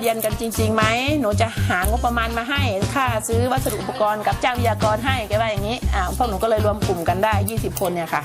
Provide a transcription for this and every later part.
เรียนกันจริงๆไหมหนูจะหางบประมาณมาให้ค่าซื้อวัสดุอุปกรณ์กับจ้างวิทยากรให้แกว่าอย่างนี้อ่าพวกหนูก็เลยรวมกลุ่มกันได้ 20 คนเนี่ยค่ะ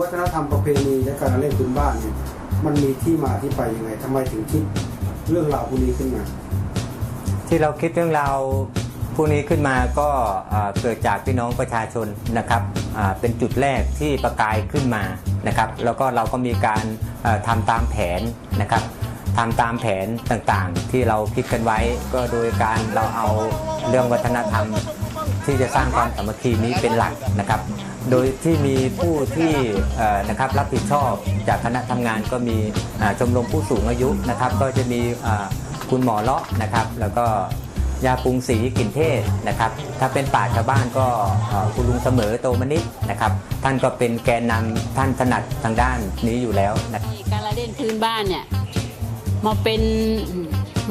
วัฒนธรรมประเพณีและการเล่นพื้นบ้านเนี่ยมันมีที่มาที่ไปยังไงทำไมถึงคิดเรื่องราวพวกนี้ขึ้นมา ที่เราคิดเรื่องราวพวกนี้ขึ้นมาก็เกิดจากพี่น้องประชาชนนะครับเป็นจุดแรกที่ประกายขึ้นมานะครับ แล้วก็เราก็มีการอ่าทำตามแผนนะครับทำตามแผนต่างๆ ที่เราคิดกันไว้ก็โดยการเราเอาเรื่องวัฒนธรรมที่จะสร้างความสามัคคีนี้เป็นหลักนะครับ โดยที่มีผู้ที่นะครับรับผิดชอบจากคณะทำงานก็มีชมรมผู้สูงอายุนะครับ ก็จะมีคุณหมอเลาะนะครับ แล้วก็ยาปรุงศรีกลิ่นเทศนะครับ ถ้าเป็นป่าชาวบ้านก็คุณลุงเสมอโตมนิดนะครับ ท่านก็เป็นแกนนำท่านถนัดทางด้านนี้อยู่แล้วนะการละเล่นพื้นบ้านเนี่ยมาเป็น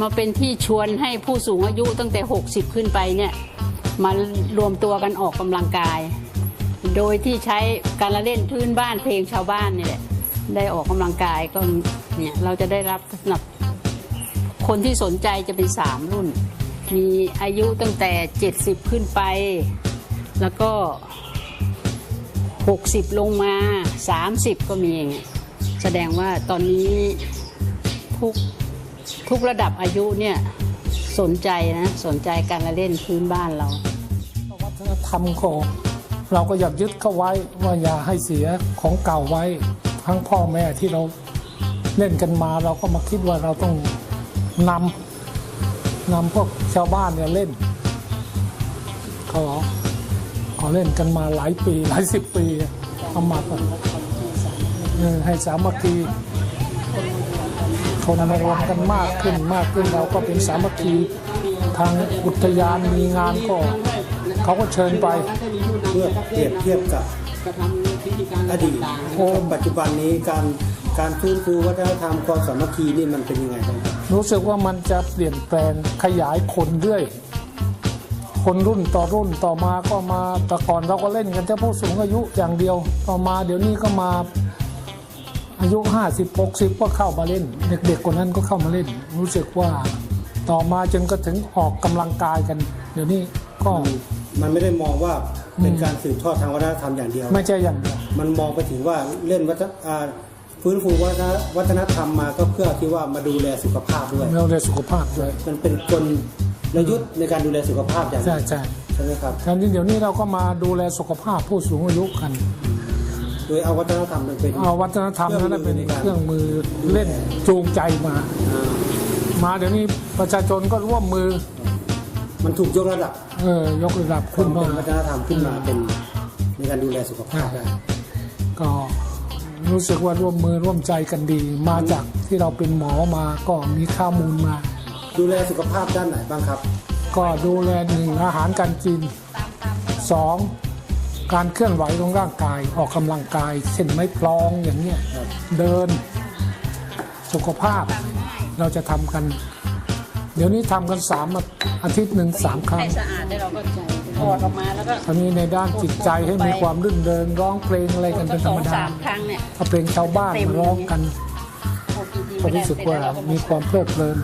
มาเป็นที่ชวนให้ผู้สูงอายุตั้งแต่ 60 ขึ้นไปเนี่ยมารวมตัวกันออกกำลังกาย โดยที่ใช้การละเล่นพื้นบ้านเพลงชาวบ้านนี่แหละได้ออกกำลังกายก็เนี่ยเราจะได้รับสนับคนที่สนใจจะเป็นสามรุ่น มีอายุตั้งแต่ 70 ขึ้นไป แล้วก็ 60 ลงมา 30 ก็มีอย่างเงี้ยแสดงว่าตอนนี้ทุกทุกระดับอายุเนี่ยสนใจนะ สนใจการละเล่นพื้นบ้านเราวัฒนธรรมของ เราก็อยากยึดเข้าไว้ว่าอย่าให้เสียของเก่าไว้ ทั้งพ่อแม่ที่เราเล่นกันมา เราก็มาคิดว่าเราต้องนำนำพวกชาวบ้านเนี่ยเล่นเขาเขาเล่นกันมาหลายปี หลายสิบปีเอามาก่อนให้สามัคคีคนมารวมกันมากขึ้นมากขึ้นเราก็เป็นสามัคคีทางอุทยานมีงานก็ เขาก็เชิญไปเพื่อเปรียบเทียบกับอดีตโอ้กับปัจจุบันนี้การการฟื้นฟูวัฒนธรรมความสามัคคีนี่มันเป็นยังไงบ้างครับรู้สึกว่ามันจะเปลี่ยนแปลงขยายคนเรื่อย คนรุ่นต่อรุ่นต่อมาก็มาแต่ก่อนเราก็เล่นกันเฉพาะผู้สูงอายุอย่างเดียว ต่อมาเดี๋ยวนี้ก็มาอายุ 50 60 ก็เข้ามาเล่น เด็กๆคนนั้นก็เข้ามาเล่น รู้สึกว่าต่อมาจนก็ถึงออกกำลังกายกัน เดี๋ยวนี้ก็ มันไม่ได้มองว่าเป็นการสืบทอดทางวัฒนธรรมอย่างเดียว ไม่ใช่อย่างเดียวมันมองไปถึงว่าเล่นวัฒนอ่าฟื้นฟูวัฒนวัฒนธรรมมาก็เพื่อที่ว่ามาดูแลสุขภาพด้วยเราเรียนสุขภาพด้วย มันเป็นกลยุทธ์ในการดูแลสุขภาพอย่างหใช่นึ่งใช่ใช่ไหมครับคราวนี้เดี๋ยวนี้เราก็มาดูแลสุขภาพผู้สูงอายุกัน โดยเอาวัฒนธรรมมันเป็นเอาวัฒนธรรมนั้นเป็นเครื่องมือเล่นจูงใจมาอ่ามาเดี๋ยวนี้ประชาชนก็ร่วมมือ มันถูกยกระดับเออยกระดับขึ้ขึ้นนเป็มานวัฒนธรรมขึ้นมาเป็นในการดูแลสุขภาพได้ก็รู้สึกว่าร่วมมือร่วมใจกันดี มาจากที่เราเป็นหมอมาก็มีข้อมูลมา ดูแลสุขภาพด้านไหนบ้างครับ ก็ดูแลหนึ่งอาหารการกินสองการเคลื่อนไหวของร่างกายออกกำลังกายเช่นไม้พลองอย่างเนี้ยครับเดินสุขภาพเราจะทำกัน เดี๋ยวนี้ทำกันสามอาทิตย์หนึ่งสามครั้งให้สะอาดได้เราก็ใจถอดออกมาแล้วก็อันนี้ในด้านจิตใจให้มีความรื่นเริงร้องเพลงอะไรกันเป็นธรรมสดาามครั้งเนี่ยถ้าเพลงชาวบ้านมาร้องกันหกกี่ทีก็รู้สึกว่ามีความเพลิดเพลิน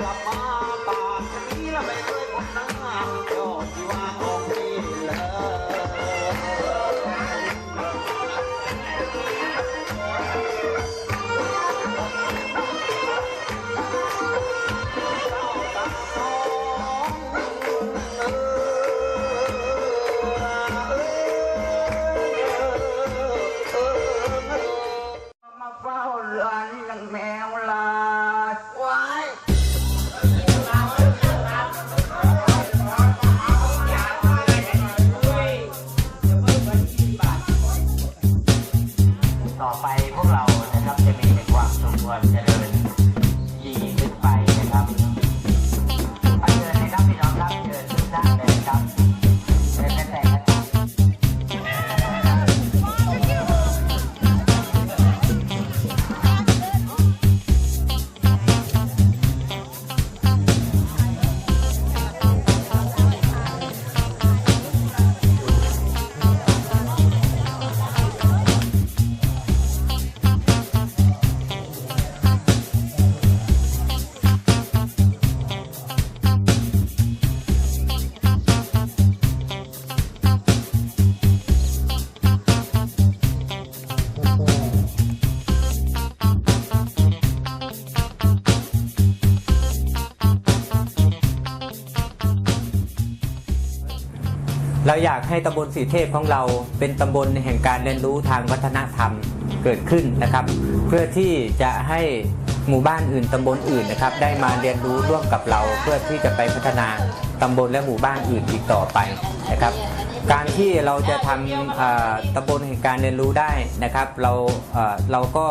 มา เราอยากให้ตำบลสีเทพของเราเป็นตำบลแห่งการเรียนรู้ทางวัฒนธรรมเกิดขึ้นนะครับ เพื่อที่จะให้หมู่บ้านอื่นตำบลอื่นนะครับ ได้มาเรียนรู้ร่วมกับเรา เพื่อที่จะไปพัฒนาตำบลและหมู่บ้านอื่นอีกต่อไปนะครับ การที่เราจะทำตำบลแห่งการเรียนรู้ได้นะครับ เราเอ่อเราก็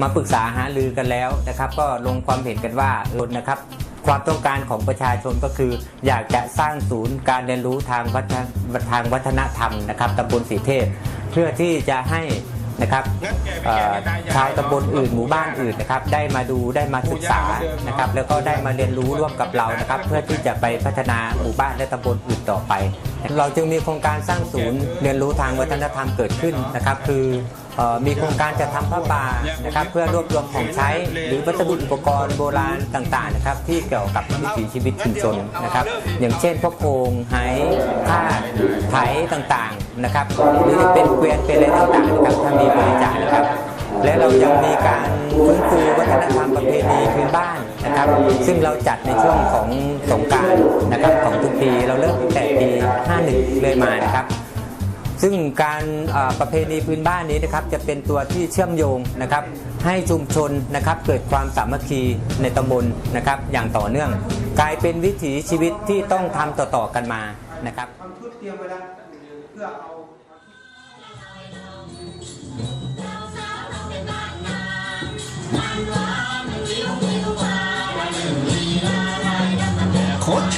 มาปรึกษาหารือกันแล้วนะครับ ก็ลงความเห็นกันว่าเออนะครับ ความต้องการของประชาชนก็คือ อยากจะสร้างศูนย์การเรียนรู้ทางวัฒนทางวัฒนธรรมนะครับตำบลสีเทพ เพื่อที่จะให้นะครับชาวตำบลอื่นหมู่บ้านอื่นนะครับ ได้มาดูได้มาศึกษานะครับ แล้วก็ได้มาเรียนรู้ร่วมกับเรานะครับ เพื่อที่จะไปพัฒนาหมู่บ้านและตำบลอื่นต่อไป เราจึงมีโครงการสร้างศูนย์เรียนรู้ทางวัฒนธรรมเกิดขึ้นนะครับ คือ เอ่อมีโครงการจะทำผ้าป่านะครับเพื่อรวบรวมของใช้ หรือวัสดุอุปกรณ์โบราณต่างๆนะครับที่เกี่ยวกับวิถีชีวิตชุมชนนะครับ อย่างเช่นพวกโอ่งไหผ้าไถต่างๆนะครับหรือเป็นเกวียนเป็นอะไรต่างๆนะครับถ้ามีบริจาคนะครับ และเรายังมีการฟื้นฟูวัฒนธรรมประเพณีพื้นบ้านนะครับ ซึ่งเราจัดในช่วงของสงกรารนะครับของทุกปีเราเริ่มตั้งแต่ปี 51 เลยมานะครับ ซึ่งการประเพณีพื้นบ้านนี้นะครับจะเป็นตัวที่เชื่อมโยงนะครับ ให้ชุมชนนะครับเกิดความสามัคคีในตำบลนะครับอย่างต่อเนื่อง กลายเป็นวิถีชีวิตที่ต้องทำต่อๆกันมานะครับทำชุดเตรียมไว้แล้วเพื่อเอา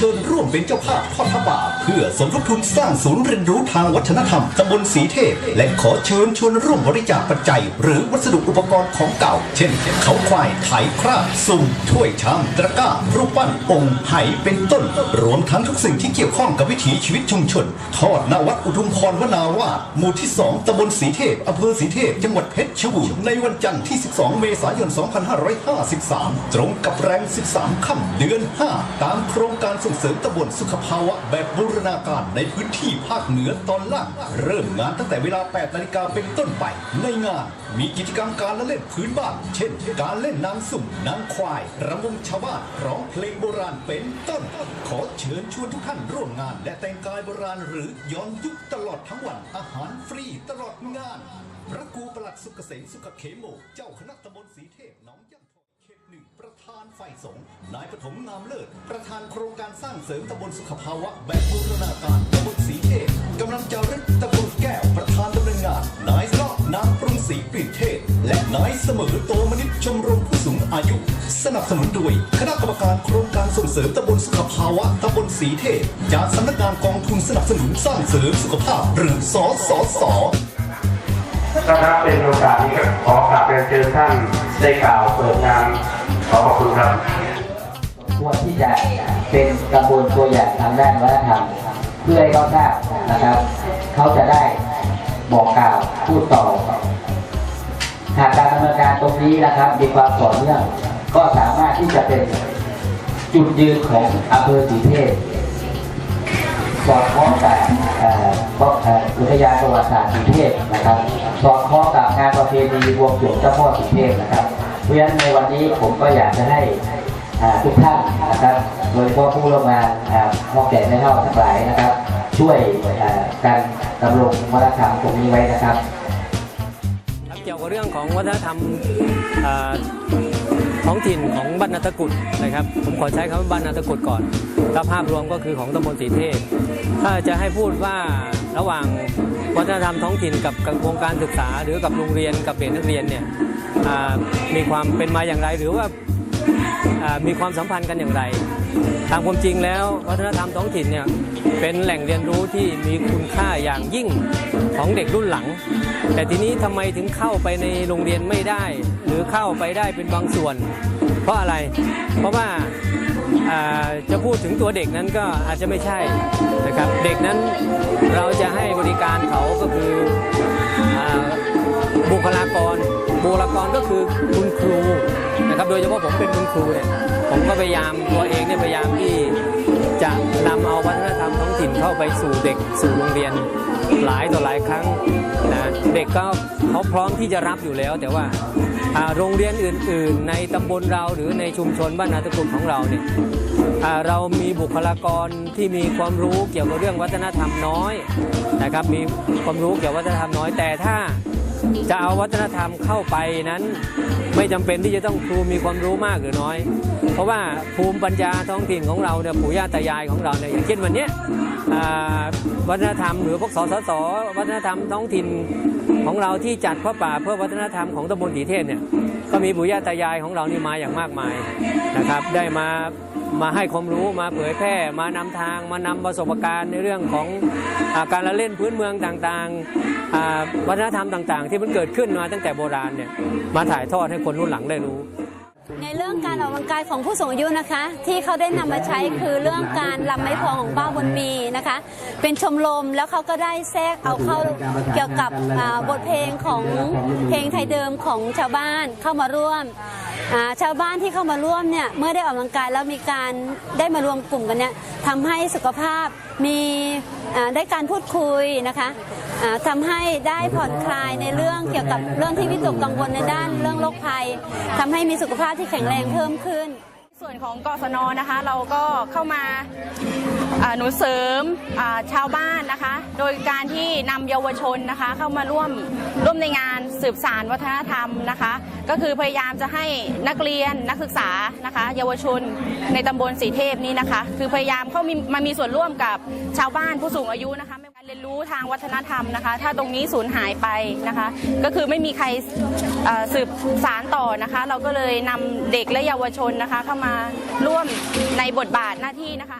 ชิญร่วมเป็นเจ้าภาพทอดพระป่าเพื่อสมทบทุนสร้างศูนย์เรียนรู้ทางวัฒนธรรมตำบลสีเทพ และขอเชิญชวนร่วมบริจาคปัจจัย หรือวัสดุอุปกรณ์ของเก่า เช่น เขาควายไถคราดสุ่มถ้วยชามตะกร้า รูปปั้นองค์ไหเป็นต้น รวมทั้งทุกสิ่งที่เกี่ยวข้องกับวิถีชีวิตชุมชน ทอดณวัดอุทุมพรวนาวาหมู่ที่ 2ตำบลสีเทพอำเภอสีเทพ จังหวัดเพชรบูรณ์ในวันจันทร์ที่ 12 เมษายน 2553 ตรงกับแรง 13 ค่ำเดือน 5 ตามโครงการส่งงเสริมตำบลสุขภาวะแบบบูรณาการในพื้นที่ภาคเหนือตอนล่าง เริ่มงานตั้งแต่เวลา 8 นาฬิกาเป็นต้นไป ในงาน มีกิจกรรมการละเล่นพื้นบ้าน เช่น การเล่นนางสุ่มนางควายรำวงชาวบ้านร้องเพลงโบราณเป็นต้น ขอเชิญชวนทุกท่านร่วมงาน และแต่งกายโบราณหรือย้อนยุคตลอดทั้งวัน อาหารฟรีตลอดงาน พระครูประหลัดสุกเกษมสุขเขมโม เจ้าคณะตำบลสีเทพน้องานฝ่ายสงนายปฐมงามเลิศ ประธานโครงการสร้างเสริมตำบลสุขภาวะ แบบบูรณาการตำบลสีเทพกำลังจะรึกตำบลแก้ว ประธานดำเนินงาน นายเลาะนางปรุงศรีปรีเทศ และนายเสมอโตมนิชชมรมผู้สูงอายุ สนับสนุนโดยคณะกรรมการโครงการส่งเสริมตำบลสุขภาวะตำบลสีเทพจากสำนักงานกองทุนสนับสนุนสร้างเสริมสุขภาพ หรือสสสนะครับเป็นโอกาสนี้ขอกราบเรียนเชิญท่านได้กล่าวเปิดงาน ขอขอบคุณครับควรที่จะเป็นตำบลตัวอย่างทางด้านวัฒนธรรมเพื่อให้เขาทราบนะครับ เขาจะได้บอกกล่าวพูดต่อ หากการดำเนินการตรงนี้นะครับ มีความต่อเนื่องก็สามารถที่จะเป็นจุดยืนของอำเภอสีเทพสอดคล้องกับเอ่อเพราะแผนอุทยานประวัติศาสตร์สีเทพนะครับสอดคล้องกับงานประเพณีบวงสวงเจ้าพ่อสีเทพนะครับ เพราะฉะนั้นในวันนี้ผมก็อยากจะให้ทุกท่านนะครับ โดยเฉพาะผู้ร่วมงานมอแก่ไม่เท่าทั้งหลายนะครับ ช่วยการดำรงวัฒนธรรมตรงนี้ไว้นะครับ เกี่ยวกับเรื่องของวัฒนธรรมท้องถิ่นของบ้านนาตะกุดนะครับ ผมขอใช้คำว่าบ้านนาตะกุดก่อนถ้าภาพรวมก็คือของตำบลสีเทพ ถ้าจะให้พูดว่าระหว่างวัฒนธรรมท้องถิ่นกับกับวงการศึกษา หรือกับโรงเรียนกับเด็กนักเรียนเนี่ย มีความเป็นมาอย่างไรหรือว่ามีความสัมพันธ์กันอย่างไรตามความจริงแล้ววัฒนธรรมท้องถิ่นเนี่ยเป็นแหล่งเรียนรู้ที่มีคุณค่าอย่างยิ่งของเด็กรุ่นหลัง แต่ทีนี้ทำไมถึงเข้าไปในโรงเรียนไม่ได้ หรือเข้าไปได้เป็นบางส่วน เพราะอะไร เพราะว่าจะพูดถึงตัวเด็กนั้นก็อาจจะไม่ใช่นะครับเด็กนั้นเราจะให้บริการเขาก็คืออ บุคลากร บุคลากรก็คือคุณครูนะครับ โดยเฉพาะผมเป็นคุณครูเนี่ยผมก็พยายามตัวเองเนี่ยพยายามที่จะนำเอาวัฒนธรรมท้องถิ่นเข้าไปสู่เด็กสู่โรงเรียนหลายต่อหลายครั้งนะเด็กก็เขาพร้อมที่จะรับอยู่แล้ว แต่ว่าโรงเรียนอื่น ๆ ในตำบลเราหรือในชุมชนบ้านนาตะกุลของเราเนี่ยเรามีบุคลากรที่มีความรู้เกี่ยวกับเรื่องวัฒนธรรมน้อยนะครับมีความรู้เกี่ยวกับวัฒนธรรมน้อยแต่ถ้า จะเอาวัฒนธรรมเข้าไปนั้นไม่จำเป็นที่จะต้องครูมีความรู้มากหรือน้อย เพราะว่าภูมิปัญญาท้องถิ่นของเราเนี่ยปู่ย่าตายายของเราเนี่ยอย่างเช่นวันนี้วัฒนธรรมหรือพวกสสสวัฒนธรรมท้องถิ่นของเราที่จัดพระป่าเพื่อวัฒนธรรมของตำบลสีเทพเนี่ยก็มีปู่ย่าตายายของเรานี่มาอย่างมากมายนะครับ ได้มา มาให้ความรู้มาเผยแพร่มานำทางมานำประสบการณ์ในเรื่องของอาการละเล่นพื้นเมืองต่างๆ วัฒนธรรมต่างๆ ที่มันเกิดขึ้นมาตั้งแต่โบราณเนี่ยมาถ่ายทอดให้คนรุ่นหลังได้รู้ ในเรื่องการออกกำลังกายของผู้สูงอายุนะคะ ที่เขาได้นำมาใช้คือเรื่องการลำไม้พองของบ้าบนมีนะคะ เป็นชมรมแล้วเขาก็ได้แทรกเอาเข้าเกี่ยวกับบทเพลงของเพลงไทยเดิมของชาวบ้านเข้ามาร่วม ชาวบ้านที่เข้ามาร่วมเนี่ยเมื่อได้ออกกำลังกายแล้วมีการได้มารวมกลุ่มกันเนี่ยทำให้สุขภาพมีได้การพูดคุยนะคะทำทำให้ได้ผ่อนคลายในเรื่องเกี่ยวกับเรื่องที่วิตกกังวลในด้านเรื่องโรคภัยทำให้มีสุขภาพที่แข็งแรงเพิ่มขึ้น ส่วนของกศนนะคะ เราก็เข้ามาหนุนเสริมชาวบ้านนะคะ โดยการที่นำเยาวชนนะคะ เข้ามาร่วมร่วมในงานสืบสารวัฒนธรรมนะคะ ก็คือพยายามจะให้นักเรียนนักศึกษานะคะ เยาวชนในตำบลสีเทพนี้นะคะ คือพยายามเข้ามามีส่วนร่วมกับชาวบ้านผู้สูงอายุนะคะ รียนรู้ทางวัฒนธรรมนะคะ ถ้าตรงนี้สูญหายไปนะคะ ก็คือไม่มีใครสืบสารต่อนะคะ เราก็เลยนำเด็กและเยาวชนนะคะ เข้ามาร่วมในบทบาทหน้าที่นะคะ